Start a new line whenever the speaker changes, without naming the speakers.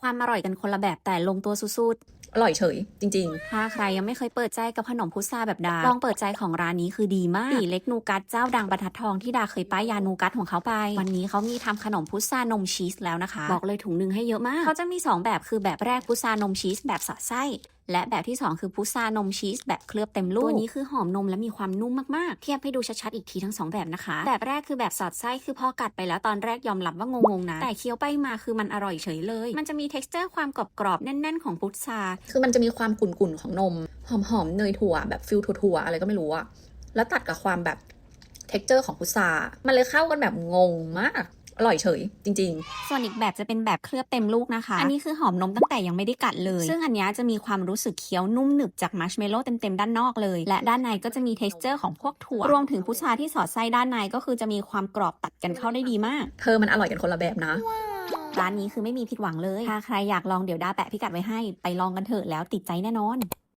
ความอร่อยกันคนละแบบแต่ลงตัวสุด
อร่อยเฉย จริง
ๆ ถ้าใครยังไม่เคยเปิดใจกับขนมพุทราแบบดา ลองเปิดใจของร้านนี้คือดีมากปีเล็กนูกัสเจ้าดังบรรทัดทองที่ดาเคยป้ายยานูกัสของเขาไป วันนี้เขามีทำขนมพุทรานมชีสแล้วนะคะ บอกเลยถุงหนึงให้เยอะมาก เขาจะมี 2 แบบคือแบบแรกพุทรานมชีสแบบสอดไส้ และแบบที่ 2 คือพุทรานมชีสแบบเคลือบเต็มลูกตัวนี้คือหอมนมและมีความนุ่มมากๆ เทียบให้ดูชัดๆอีกทีทั้งสองแบบนะคะ แบบแรกคือแบบสอดไส้คือพอกัดไปแล้วตอนแรกยอมรับว่างงๆนะ แต่เคี้ยวไปมาคือมันอร่อยเฉยเลย มันจะมี t e x t อร์ความกรอบๆแน่นๆ ของพุทรา
ๆคือมันจะมีความกุ่นๆของนมหอมๆเนยถั่วแบบฟิลถั่วๆอะไรก็ไม่รู้อะแล้วตัดกับความแบบเท็กเจอร์ของพุทรามันเลยเข้ากันแบบงงมาก อร่อยเฉยจริง
ส่วนอีกแบบจะเป็นแบบเคลือบเต็มลูกนะคะ อันนี้คือหอมนมตั้งแต่ยังไม่ได้กัดเลย ซึ่งอันเนี้ยจะมีความรู้สึกเคี้ยวนุ่มหนึบจากมัชเมลโล่เต็มๆด้านนอกเลย และด้านในก็จะมี t e x t อร์ของพวกถั่ว รวมถึงพุทราที่สอดไส้ด้านในก็คือจะมีความกรอบตัดกันเข้าได้ดีมาก
ๆเธอมันอร่อยกันคนละแบบนะ
ร้านนี้คือไม่มีผิดหวังเลย ถ้าใครอยากลองเดี๋ยวดาแปะพิกัดไว้ให้ ไปลองกันเถอะแล้วติดใจแน่นอน